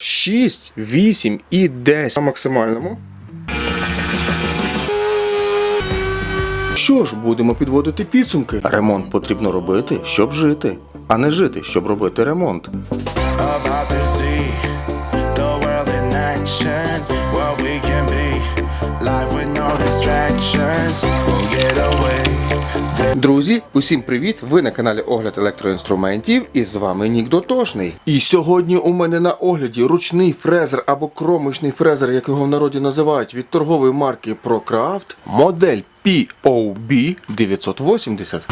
6, 8 і 10 на максимальному. Що ж, будемо підводити підсумки. Ремонт потрібно робити, щоб жити, а не жити, щоб робити ремонт. life with no distractions. We'll get away. Друзі, усім привіт! Ви на каналі Огляд електроінструментів і з вами Нік Дотошний. І сьогодні у мене на огляді ручний фрезер або кромочний фрезер, як його в народі називають, від торгової марки ProCraft, модель POB 980.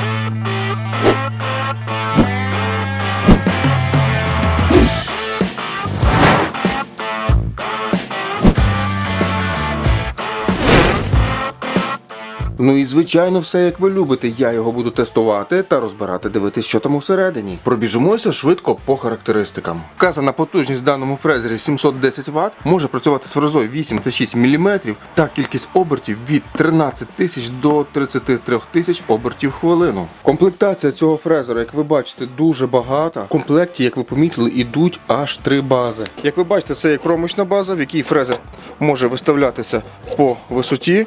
Ну і звичайно, все як ви любите. Я його буду тестувати та розбирати, дивитись, що там усередині. Пробіжимося швидко по характеристикам. Вказана потужність в даному фрезері 710 Вт, може працювати з фрезою 8 та 6 мм та кількість обертів від 13 тисяч до 33 тисяч обертів в хвилину. Комплектація цього фрезера, як ви бачите, дуже багата. В комплекті, як ви помітили, ідуть аж три бази. Як ви бачите, це є кромочна база, в якій фрезер може виставлятися по висоті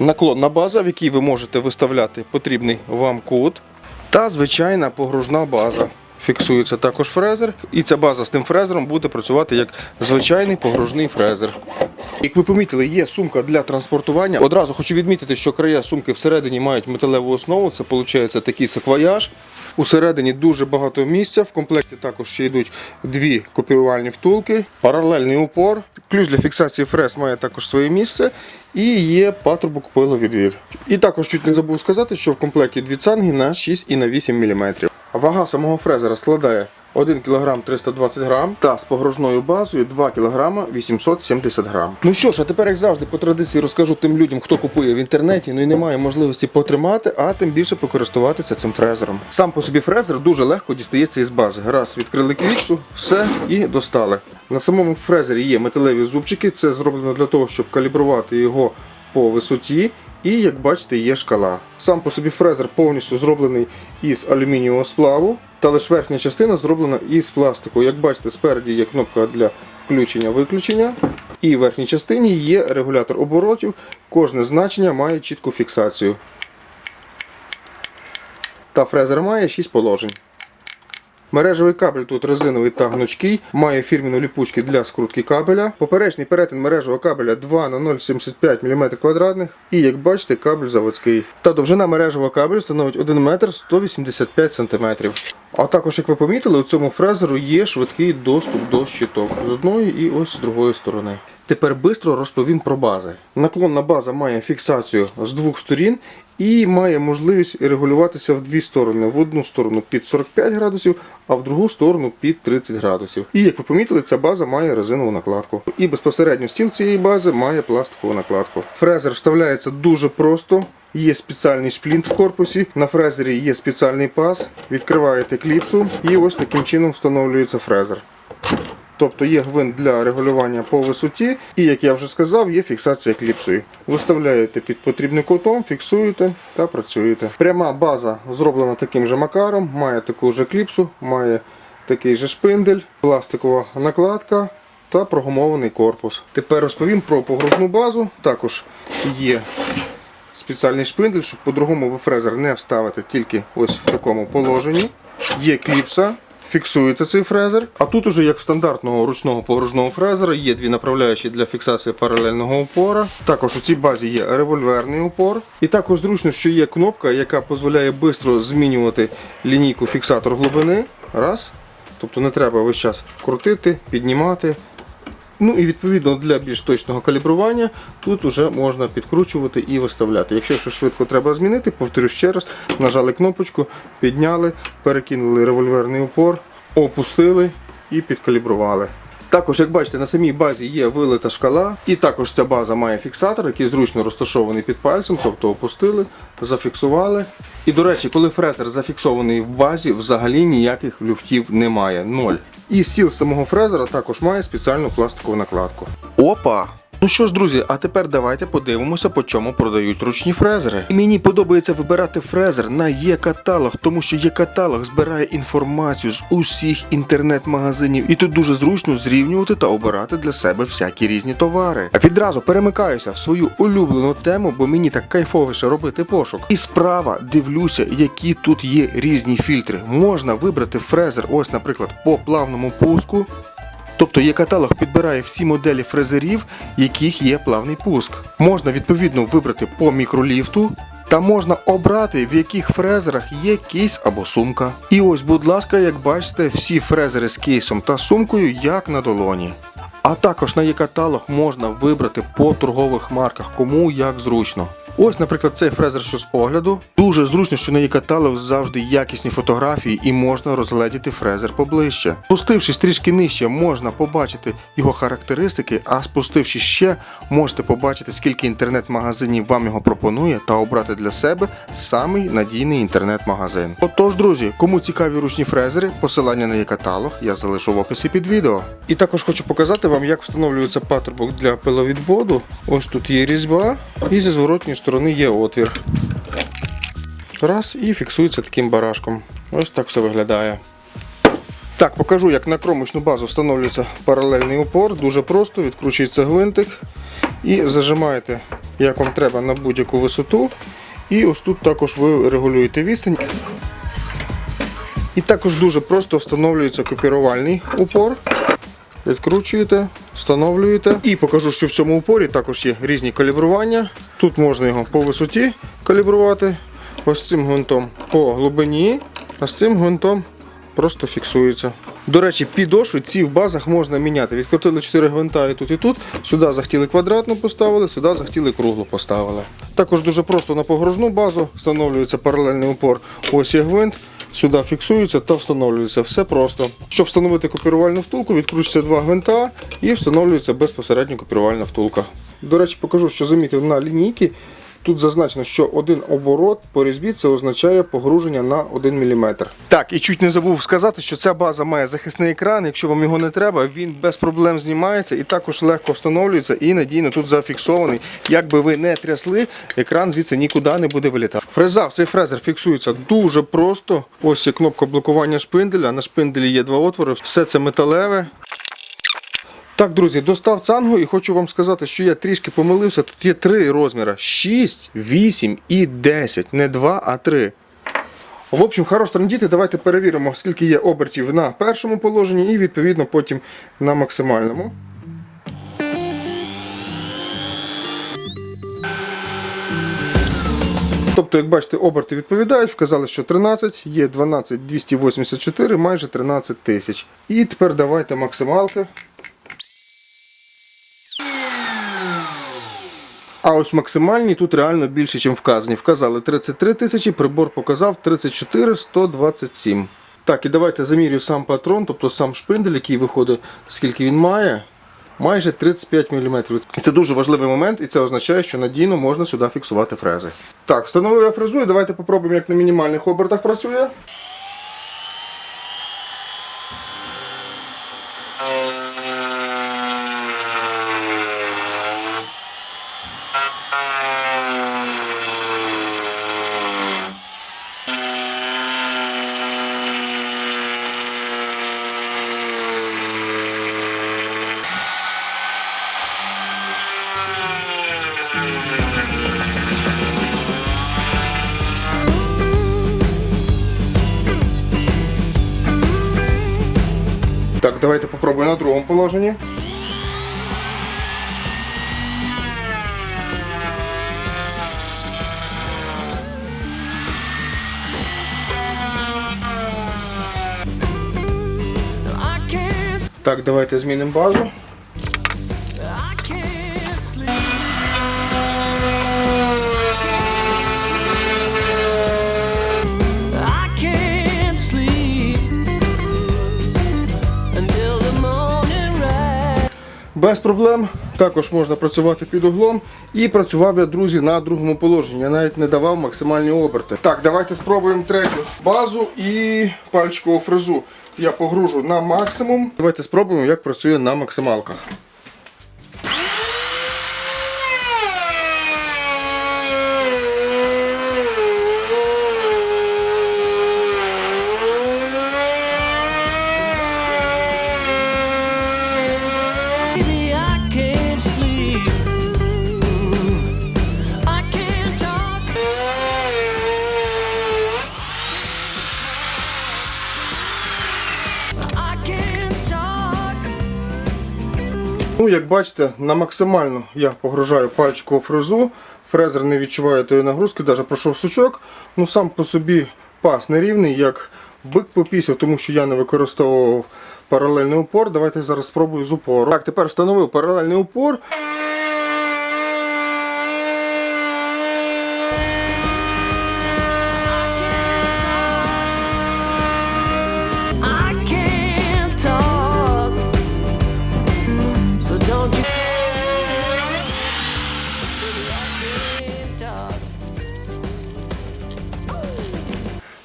наклонна база, в якій ви можете виставляти потрібний вам код, та звичайна погружна база. Фіксується також фрезер, і ця база з тим фрезером буде працювати як звичайний погружний фрезер. Як ви помітили, є сумка для транспортування. Одразу хочу відмітити, що края сумки всередині мають металеву основу. Це виходить такий саквояж. Усередині дуже багато місця. В комплекті також ще йдуть дві копіювальні втулки, паралельний упор. Ключ для фіксації фрез має також своє місце. І є патрубок пиловідвід. І також чуть не забув сказати, що в комплекті дві цанги на 6 і на 8 мм. Вага самого фрезера складає 1 кг 320 г та з погружною базою 2 кг 870 г. Ну що ж, а тепер, як завжди, по традиції розкажу тим людям, хто купує в інтернеті, ну і не має можливості потримати, а тим більше покористуватися цим фрезером. Сам по собі фрезер дуже легко дістається із бази. Раз відкрили кліпсу, все і достали. На самому фрезері є металеві зубчики, це зроблено для того, щоб калібрувати його по висоті. І як бачите, є шкала. Сам по собі фрезер повністю зроблений із алюмінієвого сплаву, та лише верхня частина зроблена із пластику. Як бачите, спереді є кнопка для включення-виключення. І в верхній частині є регулятор оборотів. Кожне значення має чітку фіксацію. Та фрезер має 6 положень. Мережевий кабель тут резиновий та гнучкий, має фірміну ліпучки для скрутки кабеля. Поперечний перетин мережевого кабеля 2 на 0,75 мм квадратних. І як бачите, кабель заводський. Та довжина мережевого кабелю становить 1 метр 185 см. А також, як ви помітили, у цьому фрезеру є швидкий доступ до щиток з одної і ось з другої сторони. Тепер швидко розповім про бази. Наклонна база має фіксацію з двох сторін і має можливість регулюватися в дві сторони. В одну сторону під 45 градусів, а в другу сторону під 30 градусів. І як ви помітили, ця база має резинову накладку. І безпосередньо стіл цієї бази має пластикову накладку. Фрезер вставляється дуже просто. Є спеціальний шплінт в корпусі, на фрезері є спеціальний паз, відкриваєте кліпсу і ось таким чином встановлюється фрезер. Тобто є гвинт для регулювання по висоті, і, як я вже сказав, є фіксація кліпсою. Виставляєте під потрібним кутом, фіксуєте та працюєте. Пряма база зроблена таким же макаром, має таку ж кліпсу, має такий же шпиндель, пластикова накладка та прогумований корпус. Тепер розповім про погружну базу. Також є спеціальний шпиндель, щоб по-другому ви фрезер не вставити тільки ось в такому положенні. Є кліпса. Фіксуєте цей фрезер. А тут уже, як в стандартного ручного погружного фрезера, є дві направляючі для фіксації паралельного упора. Також у цій базі є револьверний упор. І також зручно, що є кнопка, яка дозволяє швидко змінювати лінійку фіксатор глибини. Раз. Тобто не треба весь час крутити, піднімати. Ну і відповідно для більш точного калібрування тут вже можна підкручувати і виставляти. Якщо що швидко треба змінити, повторю ще раз, нажали кнопочку, підняли, перекинули револьверний упор, опустили і підкалібрували. Також, як бачите, на самій базі є вилита шкала, і також ця база має фіксатор, який зручно розташований під пальцем, тобто опустили, зафіксували. І, до речі, коли фрезер зафіксований в базі, взагалі ніяких люфтів немає. Ноль. І стіл самого фрезера також має спеціальну пластикову накладку. Опа! Ну що ж, друзі, а тепер давайте подивимося, по чому продають ручні фрезери. І Мені подобається вибирати фрезер на є-каталог, тому що є-каталог збирає інформацію з усіх інтернет-магазинів, і тут дуже зручно зрівнювати та обирати для себе всякі різні товари. А відразу перемикаюся в свою улюблену тему, бо мені так кайфовіше робити пошук. І справа дивлюся, які тут є різні фільтри. Можна вибрати фрезер, ось, наприклад, по плавному пуску. Тобто є каталог підбирає всі моделі фрезерів, яких є плавний пуск. Можна відповідно вибрати по мікроліфту. Та можна обрати, в яких фрезерах є кейс або сумка. І ось, будь ласка, як бачите, всі фрезери з кейсом та сумкою як на долоні. А також на є-каталог можна вибрати по торгових марках, кому як зручно. Ось, наприклад, цей фрезер, що з огляду. Дуже зручно, що на є каталог завжди якісні фотографії і можна розгледіти фрезер поближче. Спустившись трішки нижче, можна побачити його характеристики, а спустившись ще, можете побачити, скільки інтернет-магазинів вам його пропонує та обрати для себе самий надійний інтернет-магазин. Отож, друзі, кому цікаві ручні фрезери, посилання на є каталог я залишу в описі під відео. І також хочу показати вам, як встановлюється патрубок для пиловідводу. Ось тут є різьба, і зі зворотньої є отвір. Раз і фіксується таким барашком. Ось так все виглядає. Так, покажу, як на кромочну базу встановлюється паралельний упор. Дуже просто, відкручується гвинтик і зажимаєте, як вам треба, на будь-яку висоту. І ось тут також ви регулюєте відстань. І також дуже просто встановлюється копірувальний упор. Відкручуєте, встановлюєте. І покажу, що в цьому упорі також є різні калібрування. Тут можна його по висоті калібрувати, ось цим гвинтом по глибині, а з цим гвинтом просто фіксується. До речі, підошви ці в базах можна міняти. Відкрутили 4 гвинта і тут, і тут. Сюди захотіли квадратну поставили, сюди захотіли круглу поставили. Також дуже просто на погружну базу встановлюється паралельний упор. Ось є гвинт. Сюди фіксується та встановлюється. Все просто. Щоб встановити копірувальну втулку, відкручується два гвинта і встановлюється безпосередньо копірувальна втулка. До речі, покажу, що замітив на лінійці. Тут зазначено, що один оборот по різьбі це означає погруження на 1 мм. Так, і чуть не забув сказати, що ця база має захисний екран. Якщо вам його не треба, він без проблем знімається і також легко встановлюється і надійно тут зафіксований. Як би ви не трясли, екран звідси нікуди не буде вилітати. Фреза цей фрезер фіксується дуже просто. Ось є кнопка блокування шпинделя. На шпинделі є два отвори. Все це металеве. Так, друзі, достав цангу і хочу вам сказати, що я трішки помилився. Тут є три розміри: 6, 8 і 10. Не 2, а 3. В общем, хорош трендіти. Давайте перевіримо, скільки є обертів на першому положенні і відповідно потім на максимальному. Тобто, як бачите, оберти відповідають, вказали, що 13, є 12 284, майже 13 тисяч. І тепер давайте максималки. А ось максимальні тут реально більше, ніж вказані. Вказали 33 тисячі, прибор показав 34 127. Так, і давайте замірю сам патрон, тобто сам шпиндель, який виходить, скільки він має. Майже 35 мм. Це дуже важливий момент, і це означає, що надійно можна сюди фіксувати фрези. Так, встановив я фрезу і давайте попробуємо, як на мінімальних обертах працює. давайте попробуємо на другому положенні. I can't, Так, давайте змінимо базу. Проблем. Також можна працювати під углом. І працював я, друзі, на другому положенні. Я навіть не давав максимальні оберти. Так, давайте спробуємо третю базу і пальчикову фрезу. Я погружу на максимум. Давайте спробуємо, як працює на максималках. Ну, як бачите, на максимально я погружаю пальчикову фрезу. Фрезер не відчуває тої нагрузки, навіть пройшов сучок. Ну сам по собі пас нерівний, як бик попісів, тому що я не використовував паралельний упор. Давайте зараз спробую з упору. Так, тепер встановив паралельний упор.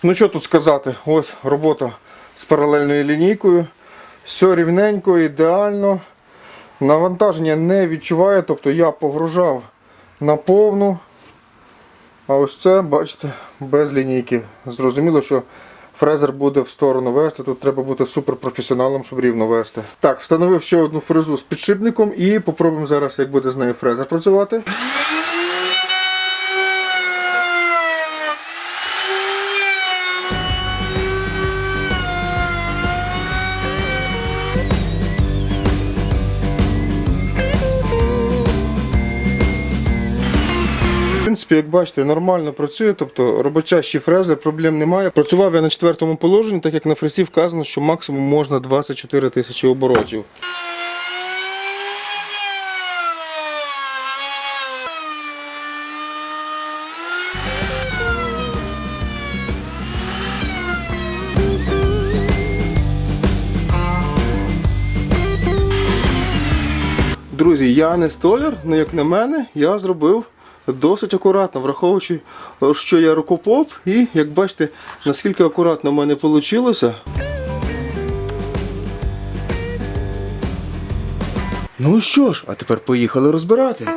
Ну що тут сказати? Ось робота з паралельною лінійкою. Все рівненько, ідеально. Навантаження не відчуває, тобто я погружав на повну. А ось це, бачите, без лінійки. Зрозуміло, що фрезер буде в сторону вести. Тут треба бути суперпрофесіоналом, щоб рівно вести. Так, встановив ще одну фрезу з підшипником і попробуємо зараз, як буде з нею фрезер працювати. Принципі, як бачите, нормально працює, тобто робочащий фрезер, проблем немає. Працював я на четвертому положенні, так як на фрезі вказано, що максимум можна 24 тисячі оборотів. Друзі, я не столяр, але як на мене, я зробив досить акуратно, враховуючи, що я рукопоп, і як бачите, наскільки акуратно в мене вийшло. Ну що ж, а тепер поїхали розбирати.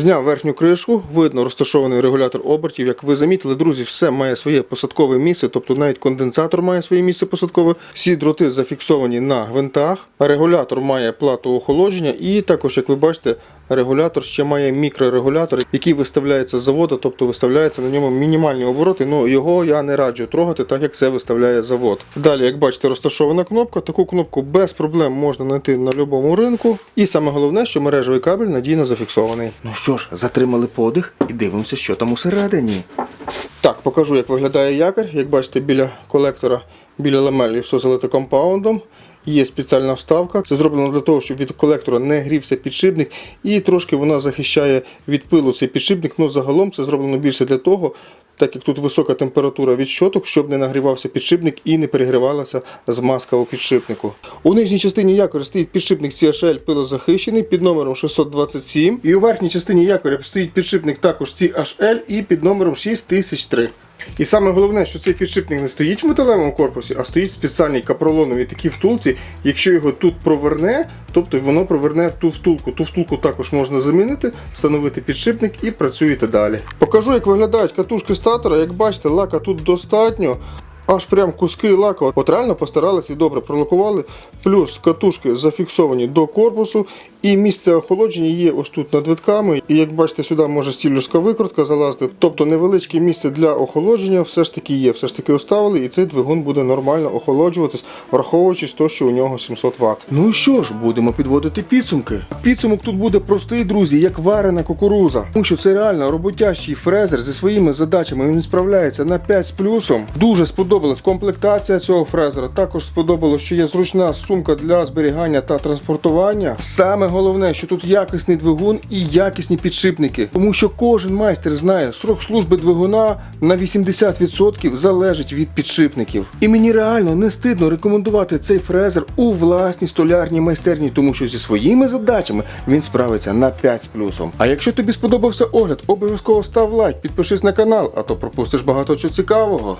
Зняв верхню кришку, видно розташований регулятор обертів. Як ви замітили, друзі, все має своє посадкове місце, тобто навіть конденсатор має своє місце посадкове. Всі дроти зафіксовані на гвинтах. Регулятор має плату охолодження, і також, як ви бачите, регулятор ще має мікрорегулятор, який виставляється з заводу, тобто виставляється на ньому мінімальні обороти. Ну його я не раджу трогати, так як це виставляє завод. Далі, як бачите, розташована кнопка. Таку кнопку без проблем можна знайти на будь-якому ринку. І саме головне, що мережевий кабель надійно зафіксований. Ну що ж, затримали подих і дивимося, що там усередині. Так, покажу, як виглядає якорь. Як бачите, біля колектора, біля ламелі все залито компаундом. Є спеціальна вставка. Це зроблено для того, щоб від колектора не грівся підшипник, і трошки вона захищає від пилу цей підшипник. Ну загалом це зроблено більше для того, так як тут висока температура від щоток, щоб не нагрівався підшипник і не перегрівалася змазка у підшипнику. У нижній частині якоря стоїть підшипник CHL пилозахищений під номером 627. І у верхній частині якоря стоїть підшипник також CHL і під номером 6003. І саме головне, що цей підшипник не стоїть в металевому корпусі, а стоїть в спеціальній капролоновій такій втулці. Якщо його тут проверне, тобто воно проверне ту втулку. Ту втулку також можна замінити, встановити підшипник і працюєте далі. Покажу, як виглядають катушки статора. Як бачите, лака тут достатньо. Аж прям куски лаку. От реально постаралися і добре пролакували. Плюс катушки зафіксовані до корпусу. І місце охолодження є ось тут над витками. І як бачите, сюди може стілюшка викрутка залазити. Тобто невеличке місце для охолодження все ж таки є. Все ж таки оставили, і цей двигун буде нормально охолоджуватись, враховуючи те, що у нього 700 Вт. Ну що ж, будемо підводити підсумки. Підсумок тут буде простий, друзі, як варена кукуруза. Тому що це реально роботящий фрезер зі своїми задачами. Він справляється на 5 з плюсом. Дуже сподобалась комплектація цього фрезера. Також сподобалось, що є зручна сумка для зберігання та транспортування. Саме головне, що тут якісний двигун і якісні підшипники. Тому що кожен майстер знає, срок служби двигуна на 80% залежить від підшипників. І мені реально не стидно рекомендувати цей фрезер у власній столярній майстерні, тому що зі своїми задачами він справиться на 5 з плюсом. А якщо тобі сподобався огляд, обов'язково став лайк, підпишись на канал, а то пропустиш багато чого цікавого.